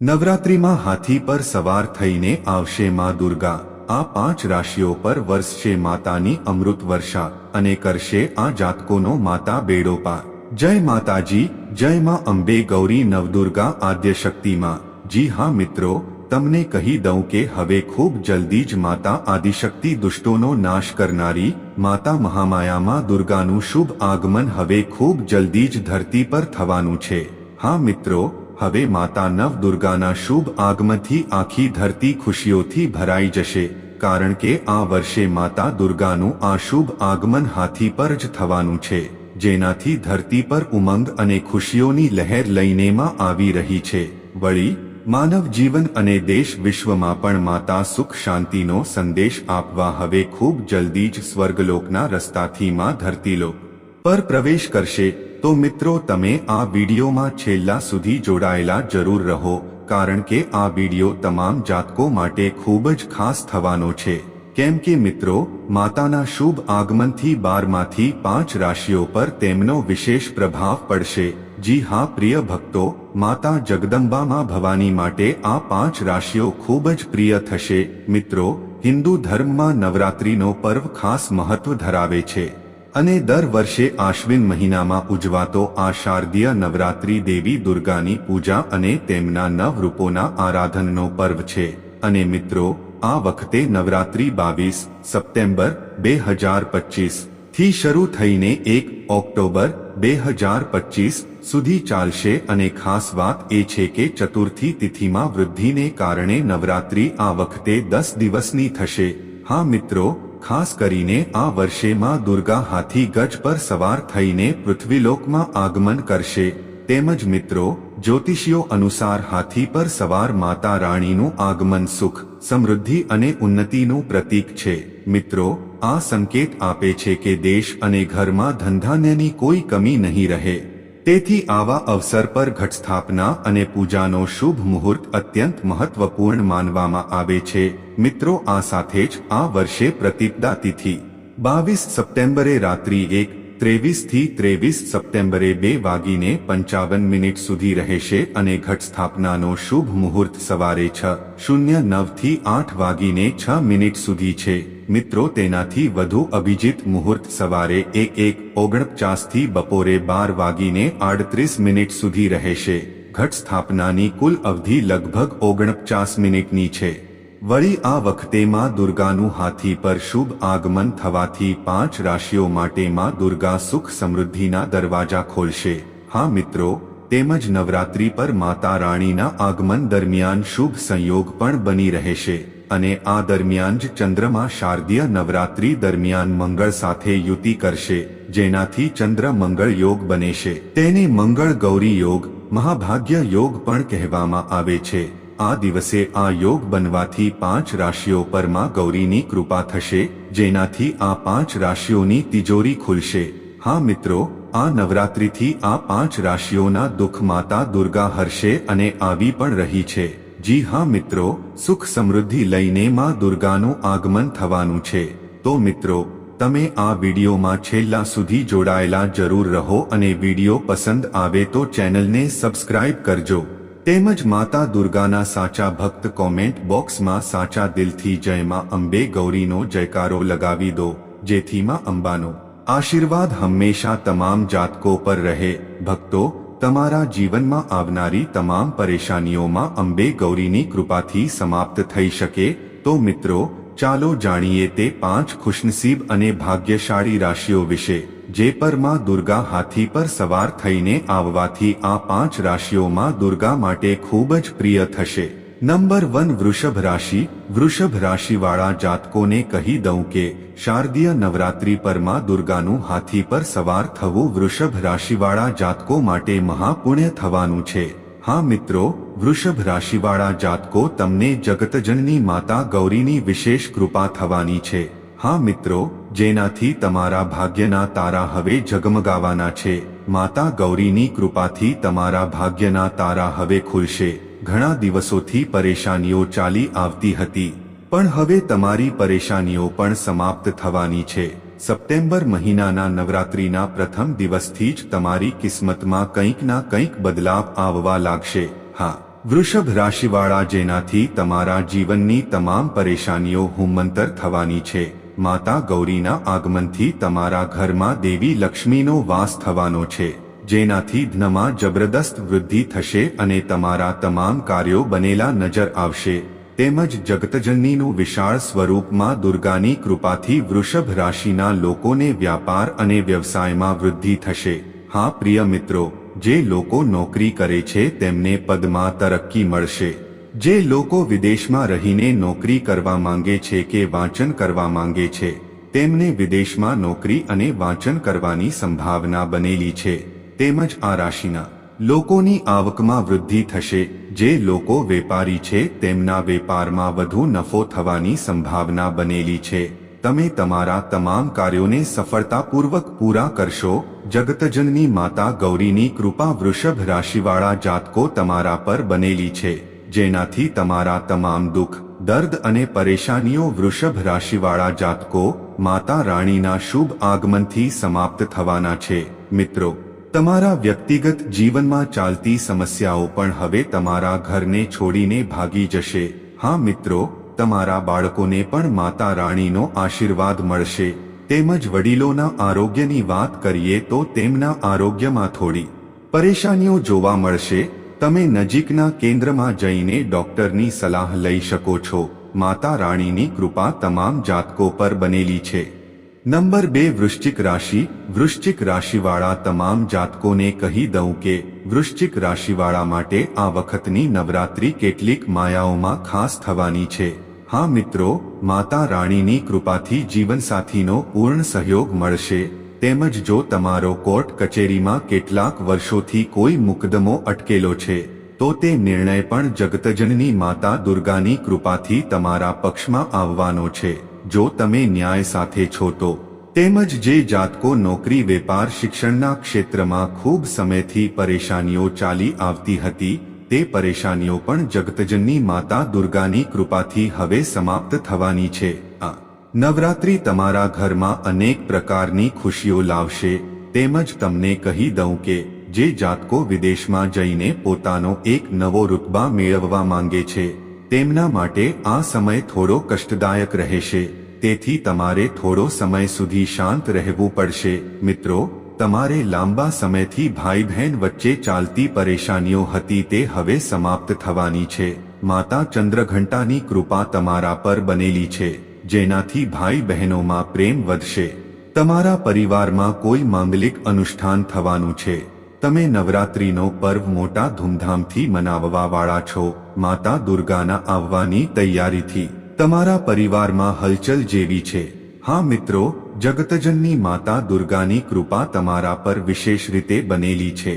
નવરાત્રિમાં હાથી પર સવાર થઈને આવશે માં દુર્ગા. આ પાંચ રાશિઓ પર વરસશે માતાની અમૃત વર્ષા અને કરશે આ જાતકોનો માતા બેડો પાર જય માતાજી, જય માં અંબે ગૌરી નવદુર્ગા આદ્ય શક્તિમાં જી હા મિત્રો, તમને કહી દઉં કે હવે ખૂબ જલ્દી જ માતા આદિશક્તિ દુષ્ટોનો નાશ કરનારી માતા મહામાયામાં દુર્ગાનું શુભ આગમન હવે ખૂબ જલ્દી જ ધરતી પર થવાનું છે. હા મિત્રો હવે માતા નવ દુર્ગાના શુભ આગમનથી આખી ધરતી ખુશીઓથી ભરાઈ જશે, કારણ કે આ વર્ષે માતા દુર્ગાનું આ શુભ આગમન હાથી પર જ થવાનું છે, જેનાથી ધરતી પર ઉમંગ અને ખુશીઓની લહેર લઈનેમાં આવી રહી છે. વળી, માનવ જીવન અને દેશ વિશ્વમાં પણ માતા સુખ શાંતિનો સંદેશ આપવા હવે ખૂબ જલ્દી જ સ્વર્ગલોકના રસ્તાથી માં ધરતીલોક પર પ્રવેશ કરશે. તો મિત્રો, તમે આ વિડીયોમાં છેલ્લા સુધી જોડાયેલા જરૂર રહો, કારણ કે આ વીડિયો તમામ જાતકો માટે ખૂબ જ ખાસ થવાનો છે. કેમ કે મિત્રો, માતાના શુભ આગમનથી બારમાંથી પાંચ રાશિઓ પર તેમનો વિશેષ પ્રભાવ પડશે. જી હા, પ્રિય ભક્તો, માતા જગદંબામાં ભવાની માટે આ પાંચ રાશિઓ ખૂબ જ પ્રિય થશે. મિત્રો, હિન્દુ ધર્મમાં નવરાત્રીનો પર્વ ખાસ મહત્વ ધરાવે છે. અને દર વર્ષે આશ્વિન મહિનામાં ઉજવાતો આ શારદીય નવરાત્રી દેવી દુર્ગાની પૂજા અને તેમના નવ રૂપોના આરાધનનો પર્વ છે. અને મિત્રો, આ વખતે નવરાત્રી બાવીસ સપ્ટેમ્બર બે હજાર પચીસથી શરૂ થઈને એક ઓક્ટોબર બે હજાર પચીસ સુધી ચાલશે અને ખાસ વાત એ છે કે ચતુર્થી તિથિમાં વૃદ્ધિને કારણે નવરાત્રી આ વખતે દસ દિવસની થશે. હા મિત્રો ખાસ કરીને આ વર્ષે માં દુર્ગા હાથી ગજ પર સવાર થઈને પૃથ્વીલોકમાં આગમન કરશે. તેમજ મિત્રો, જ્યોતિષીઓ અનુસાર હાથી પર સવાર માતા રાણીનું આગમન સુખ, સમૃદ્ધિ અને ઉન્નતિનું પ્રતીક છે. મિત્રો, આ સંકેત આપે છે કે દેશ અને ઘરમાં ધંધાન્યની કોઈ કમી નહીં રહે. તેથી આવા અવસર પર ઘટસ્થાપના અને પૂજાનો શુભ મુહૂર્ત અત્યંત મહત્વપૂર્ણ માનવામાં આવે છે. મિત્રો, આ સાથે જ આ વર્ષે પ્રતિપદા તિથિ, બાવીસ સપ્ટેમ્બરે રાત્રિ એક, ત્રેવીસથી ત્રેવીસ સપ્ટેમ્બરે બે વાગીને પંચાવન મિનિટ સુધી રહેશે અને ઘટ સ્થાપનાનો શુભ મુહૂર્ત સવારે છ, શૂન્ય નવથી આઠ વાગીને છ મિનિટ સુધી છે. મિત્રો, તેનાથી વધુ અભિજીત મુહૂર્ત સવારે એક એક ઓગણપચાસથી બપોરે બાર વાગીને આડત્રીસ મિનિટ સુધી રહેશે. ઘટ સ્થાપનાની કુલ અવધિ લગભગ ઓગણપચાસ મિનિટની છે. વળી આ વખતે માં દુર્ગાનું હાથી પર શુભ આગમન થવાથી પાંચ રાશિઓ માટે માં દુર્ગા સુખ સમૃદ્ધિના દરવાજા ખોલશે. હા મિત્રો, તેમજ નવરાત્રી પર માતા રાણીના આગમન દરમિયાન શુભ સંયોગ પણ બની રહેશે. અને આ દરમિયાન જ ચંદ્રમા શારદીય નવરાત્રી દરમિયાન મંગળ સાથે યુતિ કરશે, જેનાથી ચંદ્ર મંગળ યોગ બનેશે. તેને મંગળ ગૌરી યોગ, મહાભાગ્ય યોગ પણ કહેવામાં આવે છે. આ દિવસે આ યોગ બનવાથી પાંચ રાશિઓ પરમાં ગૌરીની કૃપા થશે, જેનાથી આ પાંચ રાશિઓની તિજોરી ખુલશે. હા મિત્રો, આ નવરાત્રીથી આ પાંચ રાશિઓના દુઃખ માતા દુર્ગા હરશે અને આવી પણ રહી છે. જી હા મિત્રો, સુખ સમૃદ્ધિ લઈને માં દુર્ગાનું આગમન થવાનું છે. તો મિત્રો, તમે આ વિડીયોમાં છેલ્લા સુધી જોડાયેલા જરૂર રહો અને વીડિયો પસંદ આવે તો ચેનલને સબસ્ક્રાઇબ કરજો. તેમજ માતા દુર્ગાના સાચા ભક્ત કોમેન્ટ બોક્સમાં સાચા દિલથી જયમાં અંબે ગૌરીનો જયકારો લગાવી દો, જેથી માં અંબાનો આશીર્વાદ હંમેશા તમામ જાતકો પર રહે. ભક્તો તમારા જીવનમાં આવનારી તમામ પરેશાનીઓમાં અંબે ગૌરીની કૃપાથી સમાપ્ત થઈ શકે, તો મિત્રો, ચાલો જાણીએ તે પાંચ ખુશનસીબ અને ભાગ્યશાળી રાશિઓ વિશે, જે પરમાં દુર્ગા હાથી પર સવાર થઈને આવવાથી આ પાંચ રાશિઓમાં દુર્ગા માટે ખૂબ જ પ્રિય થશે. નંબર વન વૃષભ રાશિ, વૃષભ રાશિવાળા જાતકોને કહી દઉં કે, શારદીય નવરાત્રી પરમાં દુર્ગાનું હાથી પર સવાર થવું વૃષભ રાશિવાળા જાતકો માટે મહાપુણ્ય થવાનું છે. હા મિત્રો, વૃષભ રાશિવાળા જાતકો તમને જગતજનની માતા ગૌરીની વિશેષ કૃપા થવાની છે. હા મિત્રો, જેનાથી તમારા ભાગ્યના તારા હવે ઝગમગાવાના છે. માતા ગૌરીની કૃપાથી તમારા ભાગ્યના તારા હવે ખુલશે. ઘણા દિવસોથી પરેશાનીઓ ચાલી આવતી હતી. પણ હવે તમારી પરેશાનીઓ પણ સમાપ્ત થવાની છે. સપ્ટેમ્બર મહિનાના નવરાત્રીના પ્રથમ દિવસથી જ તમારી કિસ્મતમાં કંઈક ના કંઈક બદલાવ આવવા લાગશે. હા, વૃષભ રાશિવાળા જેનાથી તમારા જીવનની તમામ પરેશાનીઓ હુમંતર થવાની છે. માતા ગૌરીના આગમનથી તમારા ઘરમાં દેવી લક્ષ્મીનો વાસ થવાનો છે. જેનાથી ધનમાં જબરદસ્ત વૃદ્ધિ થશે અને તમારા તમામ કાર્યો બનેલા નજર આવશે. તેમજ જગતજનનીનું વિશાળ સ્વરૂપમાં દુર્ગાની કૃપાથી વૃષભ રાશિના લોકોને વ્યાપાર અને વ્યવસાયમાં વૃદ્ધિ થશે. હા, પ્રિય મિત્રો, જે લોકો નોકરી કરે છે તેમને પદમાં તરક્કી મળશે. જે લોકો વિદેશમાં રહીને નોકરી કરવા માંગે છે કે વાંચન કરવા માંગે છે, તેમને વિદેશમાં નોકરી અને વાંચન કરવાની સંભાવના બનેલી છે. તેમજ આ રાશિના લોકોની આવકમાં વૃદ્ધિ થશે. જે લોકો વેપારી છે, તેમના વેપારમાં વધુ નફો થવાની સંભાવના બનેલી છે. તમે તમારા તમામ કાર્યોને સફળતાપૂર્વક પૂરા કરશો. જગતજનની માતા ગૌરીની કૃપા વૃષભ રાશિવાળા જાતકો તમારા પર બનેલી છે. જેનાથી તમારા તમામ દુઃખ, દર્દ અને પરેશાનીઓ વૃષભ રાશિવાળા જાતકો, માતા રાણીના શુભ આગમનથી સમાપ્ત થવાના છે. મિત્રો તમારા વ્યક્તિગત જીવનમાં ચાલતી સમસ્યાઓ પણ હવે તમારા ઘરને છોડીને ભાગી જશે. હા, મિત્રો, તમારા બાળકોને પણ માતા રાણીનો આશીર્વાદ મળશે. તેમજ વડીલોના આરોગ્યની વાત કરીએ તો તેમના આરોગ્યમાં થોડી પરેશાનીઓ જોવા મળશે. તમે નજીકના કેન્દ્રમાં જઈને ડોક્ટરની સલાહ લઈ શકો છો. માતા રાણીની કૃપા તમામ જાતકો પર બનેલી છે. નંબર બે, વૃશ્ચિક રાશિ. વૃશ્ચિક રાશિવાળા તમામ જાતકોને કહી દઉં કે, વૃશ્ચિક રાશિવાળા માટે આ વખતની નવરાત્રી કેટલીક માયાઓમાં ખાસ થવાની છે. હા મિત્રો, માતા રાણીની કૃપાથી જીવનસાથીનો પૂર્ણ સહયોગ મળશે. તેમજ જો તમારો કોર્ટ કચેરીમાં કેટલાક વર્ષોથી કોઈ મુકદમો અટકેલો છે, તો તે નિર્ણય પણ જગતજનની માતા દુર્ગાની કૃપાથી તમારા પક્ષમાં આવવાનો છે. જો તમે ન્યાય સાથે છો તો, તેમજ જે જાતકો નોકરી, વેપાર, શિક્ષણના ક્ષેત્રમાં ખૂબ સમયથી પરેશાનીઓ ચાલી આવતી હતી, તે પરેશાનીઓ પણ જગતજનની માતા દુર્ગાની કૃપાથી હવે સમાપ્ત થવાની છે. આ નવરાત્રી તમારા ઘરમાં અનેક પ્રકારની ખુશીઓ લાવશે, તેમજ તમને કહી દઉં કે, જે જાતકો વિદેશમાં જઈને પોતાનો એક નવો રૂતબા મેળવવા માંગે છે. તેમના માટે આ સમય થોડો કષ્ટદાયક રહેશે. તેથી તમારે થોડો સમય સુધી શાંત રહેવું પડશે. મિત્રો, તમારે લાંબા સમયથી ભાઈ બહેન વચ્ચે ચાલતી પરેશાનીઓ હતી તે હવે સમાપ્ત થવાની છે. માતા ચંદ્રઘંટાની કૃપા તમારા પર બનેલી છે, જેનાથી ભાઈ બહેનોમાં પ્રેમ વધશે. તમારા પરિવારમાં કોઈ માંગલિક અનુષ્ઠાન થવાનું છે. તમે નવરાત્રીનો પર્વ મોટા ધૂમધામથી મનાવવા વાળા છો. માતા દુર્ગાના આવવાની તૈયારીથી તમારા પરિવારમાં હલચલ જેવી છે. હા મિત્રો, જગતજનની માતા દુર્ગાની કૃપા તમારા પર વિશેષ રીતે બનેલી છે.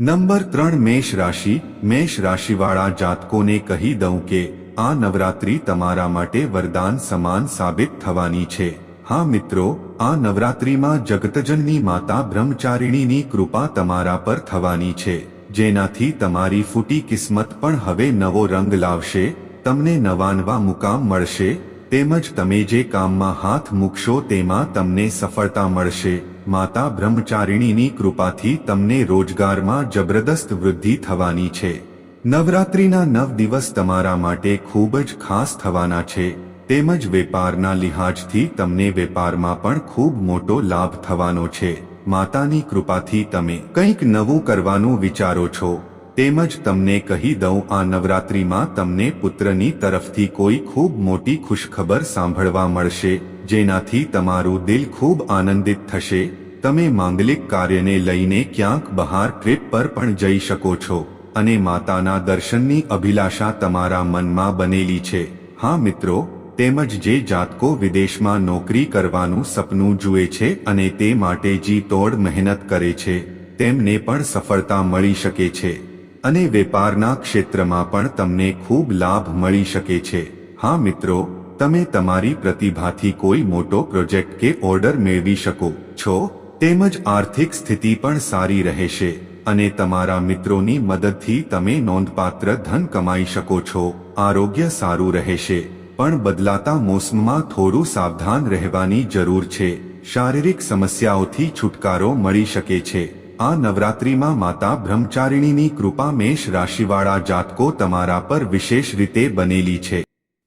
નંબર ત્રણ મેષ રાશિ. મેષ રાશિવાળા જાતકોને કહી દઉં કે આ નવરાત્રી તમારા માટે વરદાન સમાન સાબિત થવાની છે. હા મિત્રો, આ નવરાત્રિમાં જગતજનની માતા બ્રહ્મચારિણીની કૃપા તમારા પર થવાની છે, જેનાથી તમારી ફૂટી કિસ્મત પણ હવે નવો રંગ લાવશે, તમને નવા નવા મુકામ મળશે, તેમજ તમે જે કામમાં હાથ મૂકશો તેમાં તમને સફળતા મળશે, માતા બ્રહ્મચારિણીની કૃપાથી તમને રોજગારમાં જબરદસ્ત વૃદ્ધિ થવાની છે. નવરાત્રિના નવ દિવસ તમારા માટે ખૂબ જ ખાસ થવાના છે. તેમજ વેપારના લિહાજથી તમને વેપારમાં પણ ખૂબ મોટો લાભ થવાનો છે. માતાની કૃપાથી તમે કંઈક નવું કરવાનું વિચારો છો. તેમજ તમને કહી દઉં, આ નવરાત્રીમાં તમને પુત્રની તરફથી કોઈ ખૂબ મોટી ખુશખબર સાંભળવા મળશે, જેનાથી તમારું દિલ ખૂબ આનંદિત થશે. તમે માંગલિક કાર્યને લઈને ક્યાંક બહાર ટ્રીપ પર પણ જઈ શકો છો. અને માતાના દર્શનની અભિલાષા તમારા મનમાં બનેલી છે. હા મિત્રો તેમજ જે જાતકો વિદેશમાં નોકરી કરવાનું સપનું જુએ છે અને તે માટે જી તોડ મહેનત કરે છે, તેમને પણ સફળતા મળી શકે છે. અને વેપારના ક્ષેત્રમાં પણ તમને ખૂબ લાભ મળી શકે છે. હા મિત્રો, તમે તમારી પ્રતિભાથી કોઈ મોટો પ્રોજેક્ટ કે ઓર્ડર મેળવી શકો છો, તેમજ આર્થિક સ્થિતિ પણ સારી રહેશે, અને તમારા મિત્રોની મદદથી તમે નોંધપાત્ર ધન કમાઈ શકો છો, આરોગ્ય સારું રહેશે. પણ બદલાતા મોસમમાં થોડું સાવધાન રહેવાની જરૂર છે. શારીરિક સમસ્યાઓથી છુટકારો મળી શકે છે. આ નવરાત્રિમાં માતા બ્રહ્મચારિણીની કૃપા મેષ રાશિવાળા જાતકો તમારા પર વિશેષ રીતે બનેલી છે.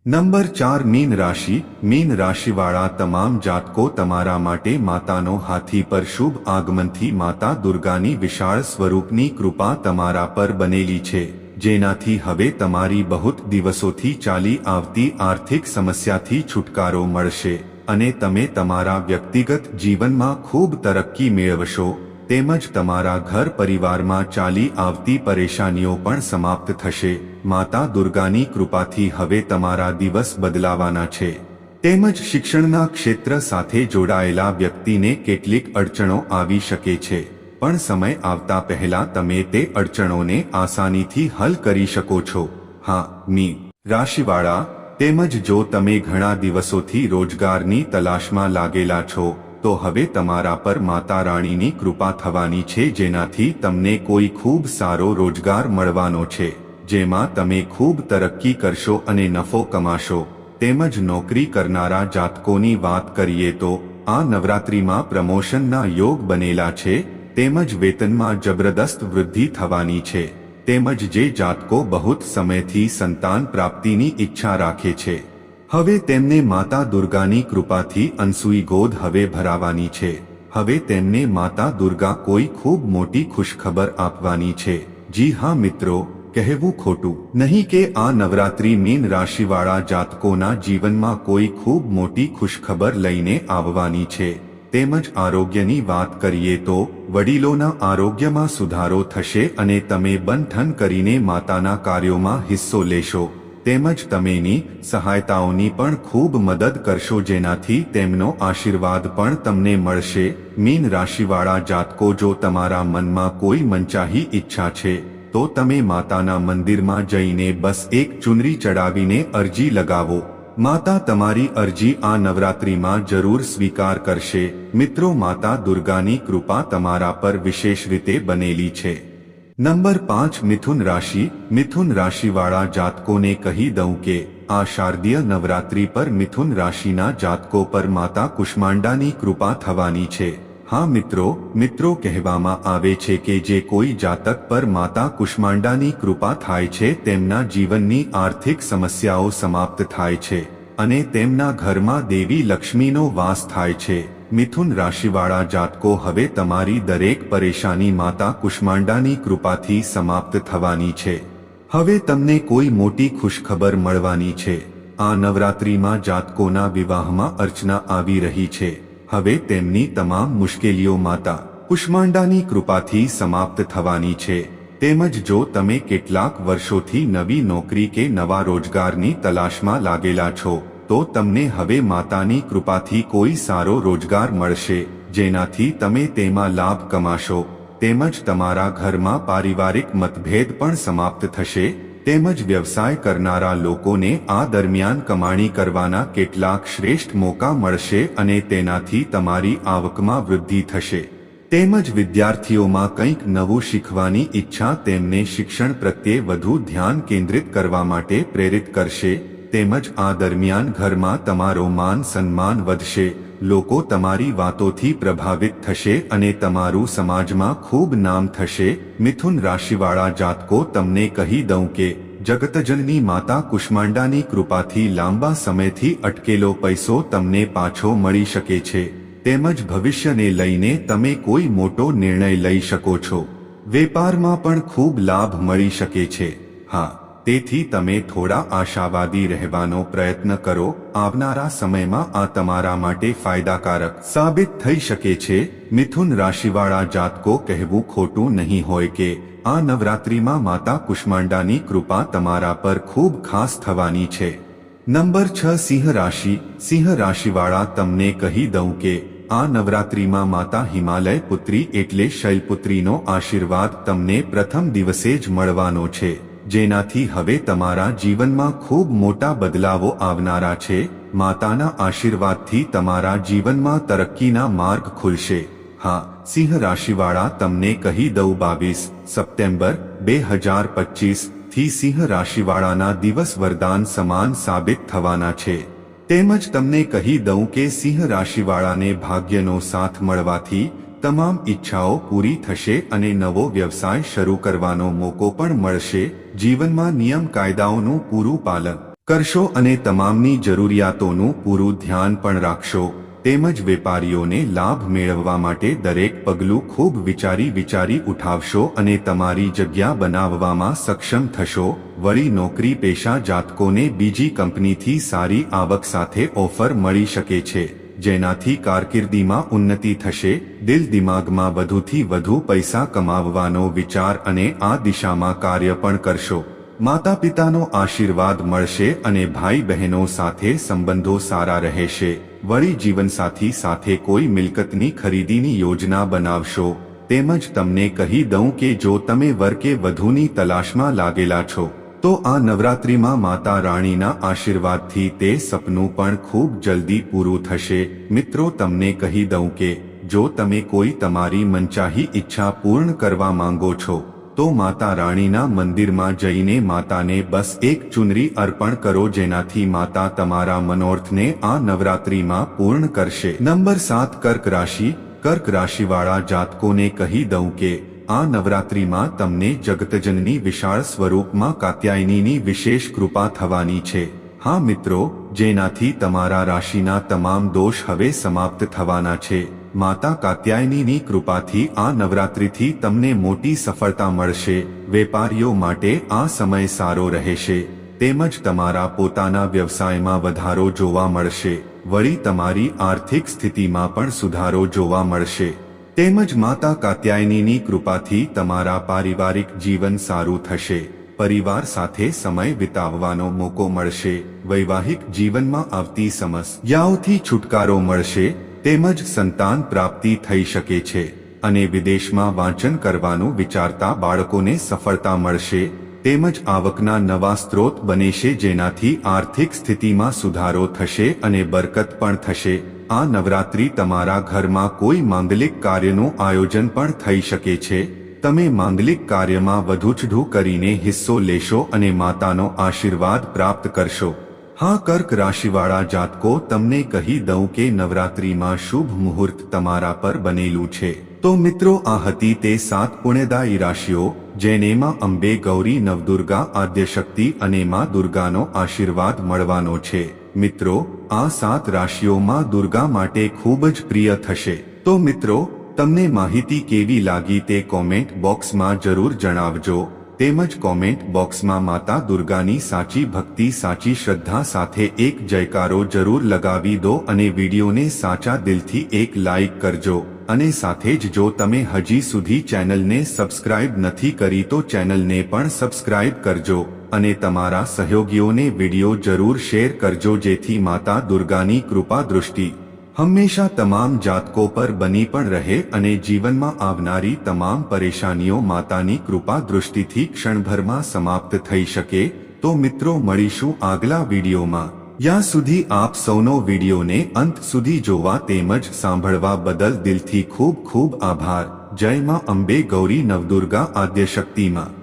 નંબર ચાર મીન રાશિ. મીન રાશિવાળા તમામ જાતકો તમારા માટે માતાનો હાથી પર શુભ આગમનથી માતા દુર્ગાની વિશાળ સ્વરૂપની કૃપા તમારા પર બનેલી છે. જેનાથી હવે તમારી બહુત દિવસોથી ચાલી આવતી આર્થિક સમસ્યાથી છુટકારો મળશે અને તમે તમારા વ્યક્તિગત જીવનમાં ખૂબ તરક્કી મેળવશો. તેમજ તમારા ઘર પરિવારમાં ચાલી આવતી પરેશાનીઓ પણ સમાપ્ત થશે. માતા દુર્ગાની કૃપાથી હવે તમારા દિવસ બદલાવાના છે. તેમજ શિક્ષણના ક્ષેત્ર સાથે જોડાયેલા વ્યક્તિને કેટલીક અડચણો આવી શકે છે. પણ સમય આવતા પહેલા તમે તે અડચણોને આસાનીથી હલ કરી શકો છો. હા, મી. રાશિવાળા, તેમજ જો તમે ઘણા દિવસોથી રોજગારની તલાશમાં લાગેલા છો, તો હવે તમારા પર માતા રાણીની કૃપા થવાની છે, જેનાથી તમને કોઈ ખૂબ સારો રોજગાર મળવાનો છે. જેમાં તમે ખૂબ તરક્કી કરશો અને નફો કમાશો. તેમજ નોકરી કરનારા જાતકોની વાત કરીએ તો, આ નવરાત્રિમાં પ્રમોશનના યોગ બનેલા છે તેમજ વેતનમાં જબરદસ્ત વૃદ્ધિ થવાની છે. તેમજ જે જાતકો બહુત સમયથી સંતાન પ્રાપ્તિની ઈચ્છા રાખે છે. હવે તેમને માતા દુર્ગાની કૃપાથી અનસુઈ ગોદ હવે ભરાવાની છે. હવે તેમને માતા દુર્ગા કોઈ ખૂબ મોટી ખુશખબર આપવાની છે. જી હા મિત્રો, કહેવું ખોટું નહીં કે આ નવરાત્રી મીન રાશિવાળા જાતકોના જીવનમાં કોઈ ખૂબ મોટી ખુશખબર લઈને આવવાની છે. તેમજ આરોગ્યની વાત કરીએ તો વડીલોના આરોગ્યમાં સુધારો થશે અને તમે બંધન કરીને માતાના કાર્યોમાં હિસ્સો લેશો. તેમજ તમેની સહાયતાઓની પણ ખૂબ મદદ કરશો જેનાથી તેમનો આશીર્વાદ પણ તમને મળશે. મીન રાશિવાળા જાતકો, જો તમારા મનમાં કોઈ મનચાહી ઈચ્છા છે, તો તમે માતાના મંદિરમાં જઈને બસ એક ચુનરી ચડાવીને અરજી લગાવો. માતા તમારી અરજી આ નવરાત્રિમાં જરૂર સ્વીકાર કરશે. મિત્રો, માતા દુર્ગાની કૃપા તમારા પર વિશેષ રીતે બનેલી છે. નંબર પાંચ, મિથુન રાશિ. મિથુન રાશિવાળા જાતકોને કહી દઉં કે, આ શારદીય નવરાત્રિ પર મિથુન રાશિના જાતકો પર માતા કુષ્માંડાની કૃપા થવાની છે. હા મિત્રો મિત્રો કહેવામાં આવે છે કે જે કોઈ જાતક પર માતા કુષ્માંડાની કૃપા થાય છે, તેમના જીવનની આર્થિક સમસ્યાઓ સમાપ્ત થાય છે અને તેમના ઘરમાં દેવી લક્ષ્મીનો વાસ થાય છે. મિથુન રાશિવાળા જાતકો હવે તમારી દરેક પરેશાની માતા કુષ્માંડાની કૃપાથી સમાપ્ત થવાની છે. હવે તમને કોઈ મોટી ખુશખબર મળવાની છે. આ નવરાત્રિમાં જાતકોના વિવાહમાં અર્ચના આવી રહી છે. હવે તેમની તમામ મુશ્કેલીઓ માતા, કુષ્માંડાની કૃપાથી સમાપ્ત થવાની છે. તેમજ જો તમે કેટલાક વર્ષોથી નવી નોકરી કે નવા રોજગારની તલાશમાં લાગેલા છો, તો તમને હવે માતાની કૃપાથી કોઈ સારો રોજગાર મળશે, જેનાથી તમે તેમાં લાભ કમાશો. તેમજ તમારા ઘરમાં પારિવારિક મતભેદ પણ સમાપ્ત થશે. તેમજ વ્યવસાય કરનારા લોકોને આ દરમિયાન કમાણી કરવાના કેટલાક શ્રેષ્ઠ મોકા મળશે અને તેનાથી તમારી આવકમાં વૃદ્ધિ થશે. તેમજ વિદ્યાર્થીઓમાં કંઈક નવું શીખવાની ઈચ્છા તેમને શિક્ષણ પ્રત્યે વધુ ધ્યાન કેન્દ્રિત કરવા માટે પ્રેરિત કરશે. તેમજ આ દરમિયાન ઘરમાં તમારો માન સન્માન વધશે. લોકો તમારી વાતોથી પ્રભાવિત થશે અને તમારું સમાજમાં ખૂબ નામ થશે. મિથુન રાશિવાળા જાતકો, તમને કહી દઉં કે, જગતજનની માતા કુષ્માંડાની કૃપાથી લાંબા સમયથી અટકેલો પૈસો તમને પાછો મળી શકે છે. તેમજ ભવિષ્યને લઈને તમે કોઈ મોટો નિર્ણય લઈ શકો છો. વેપારમાં પણ ખૂબ લાભ મળી શકે છે. હા. તેથી તમે થોડા આશાવાદી રહેવાનો પ્રયત્ન કરો. આવનારા સમયમાં આ તમારા માટે ફાયદાકારક સાબિત થઈ શકે છે. મિથુન રાશિવાળા જાતકો, કહેવું ખોટું નહીં હોય કે આ નવરાત્રિમાં માતા કુષ્માંડાની કૃપા તમારા પર ખૂબ ખાસ થવાની છે. નંબર છ, સિંહ રાશિ. સિંહ રાશિવાળા તમને કહી દઉં કે આ નવરાત્રિમાં માતા હિમાલય પુત્રી એટલે શૈલપુત્રીનો આશીર્વાદ તમને પ્રથમ દિવસે જ મળવાનો છે. જેનાથી હવે તમારા જીવનમાં ખૂબ મોટા બદલાવો આવનારા છે. માતાના આશીર્વાદથી તમારા જીવનમાં તરક્કીના માર્ગ ખુલશે. હા, સિંહ રાશિવાળા, તમને કહી દઉં બાવીસ સપ્ટેમ્બર બે હજારથી સિંહ રાશિવાળાના દિવસ વરદાન સમાન સાબિત થવાના છે. તેમજ તમને કહી દઉં કે સિંહ રાશિવાળાને ભાગ્યનો સાથ મળવાથી તમામ ઈચ્છાઓ પૂરી થશે અને નવો વ્યવસાય શરૂ કરવાનો મોકો પણ મળશે. જીવનમાં નિયમ કાયદાઓનું પૂરું પાલન કરશો અને તમામની જરૂરિયાતોનું પૂરું ધ્યાન પણ રાખશો. તેમજ વેપારીઓને લાભ મેળવવા માટે દરેક પગલું ખૂબ વિચારી વિચારી ઉઠાવશો અને તમારી જગ્યા બનાવવામાં સક્ષમ થશો. વળી નોકરી પેશા જાતકોને બીજી કંપનીથી સારી આવક સાથે ઓફર મળી શકે છે. જેનાથી કારકિર્દીમાં ઉન્નતિ થશે, દિલ દિમાગમાં વધુથી વધુ પૈસા કમાવવાનો વિચાર અને આ દિશામાં કાર્ય પણ કરશો. માતા પિતાનો આશીર્વાદ મળશે અને ભાઈ બહેનો સાથે સંબંધો સારા રહેશે. વળી જીવનસાથી સાથે કોઈ મિલકતની ખરીદીની યોજના બનાવશો. તેમજ તમને કહી દઉં કે જો તમે વર્કે વધુની તલાશમાં લાગેલા છો તો આ નવરાત્રિમાં માતા રાણીના આશીર્વાદથી તે સપનું પણ ખૂબ જલ્દી પૂરું થશે. મિત્રો, તમને કહી દઉં કે, જો તમે કોઈ તમારી મનચાહી ઈચ્છા પૂર્ણ કરવા માંગો છો, તો માતા રાણીના મંદિરમાં જઈને માતાને બસ એક ચુનરી અર્પણ કરો જેનાથી માતા તમારા મનોર્થને આ નવરાત્રિમાં પૂર્ણ કરશે. નંબર સાત, કર્ક રાશિ. કર્ક રાશિવાળા જાતકોને કહી દઉં કે આ નવરાત્રિમાં તમને જગતજનની વિશાળ સ્વરૂપમાં કાત્યાયનીની વિશેષ કૃપા થવાની છે. હા મિત્રો, જેનાથી તમારા રાશિના તમામ દોષ હવે સમાપ્ત થવાના છે. માતા કાત્યાયનીની કૃપાથી આ નવરાત્રિથી તમને મોટી સફળતા મળશે. વેપારીઓ માટે આ સમય સારો રહેશે. તેમજ તમારા પોતાના વ્યવસાયમાં વધારો જોવા મળશે. વળી તમારી આર્થિક સ્થિતિમાં પણ સુધારો જોવા મળશે. તેમજ માતા કાત્યાયનીની કૃપાથી તમારા પારિવારિક જીવન સારું થશે, પરિવાર સાથે સમય વિતાવવાનો મોકો મળશે, વૈવાહિક જીવનમાં આવતી સમસ્યાઓથી છુટકારો મળશે, તેમજ સંતાન પ્રાપ્તિ થઈ શકે છે, અને વિદેશમાં વાંચન કરવાનું વિચારતા બાળકોને સફળતા મળશે, તેમજ આવકના નવા સ્ત્રોત બનેશે જેનાથી આર્થિક સ્થિતિમાં સુધારો થશે અને બરકત પણ થશે. આ નવરાત્રી તમારા ઘરમાં કોઈ માંગલિક કાર્યનું આયોજન પણ થઈ શકે છે? તમે માંગલિક કાર્યમાં વધુ વધુચઢું કરીને હિસ્સો લેશો અને માતાનો આશીર્વાદ પ્રાપ્ત કરશો. હા, કર્ક રાશિવાળા જાતકો, તમને કહી દઉં કે નવરાત્રીમાં શુભ મુહૂર્ત તમારા પર બનેલું છે. તો મિત્રો, આ હતી તે સાત પુણ્યદાયી રાશિઓ, જેનેમાં અંબે ગૌરી નવદુર્ગા આદ્યશક્તિ અને માં દુર્ગાનો આશીર્વાદ મળવાનો છે. મિત્રો, આ સાત રાશિઓમાં દુર્ગા માટે ખૂબ જ પ્રિય થશે. તો મિત્રો, તમને માહિતી કેવી લાગી તે કોમેન્ટ બોક્સમાં જરૂર જણાવજો. તેમજ કોમેન્ટ બોક્સમાં માતા દુર્ગાની સાચી ભક્તિ, સાચી શ્રદ્ધા સાથે એક જયકારો જરૂર લગાવી દો અને વિડીયોને સાચા દિલથી એક લાઈક કરજો. અને સાથે જ જો તમે હજી સુધી ચેનલને સબસ્ક્રાઇબ નથી કરી તો ચેનલને પણ સબસ્ક્રાઇબ કરજો અને તમારા સહયોગીઓને વીડિયો જરૂર શેર કરજો જેથી માતા દુર્ગાની કૃપા દૃષ્ટિ હંમેશા તમામ જાતકો પર બની પણ રહે અને જીવનમાં આવનારી તમામ પરેશાનીઓ માતાની કૃપા દૃષ્ટિથી ક્ષણભરમાં સમાપ્ત થઈ શકે. તો મિત્રો, મળીશું આગલા વિડીયોમાં. યા સુધી આપ સૌનો વિડીયોને અંત સુધી જોવા તેમજ સાંભળવા બદલ દિલથી ખૂબ ખૂબ આભાર. જય માં અંબે ગૌરી નવદુર્ગા આદ્યશક્તિમાં.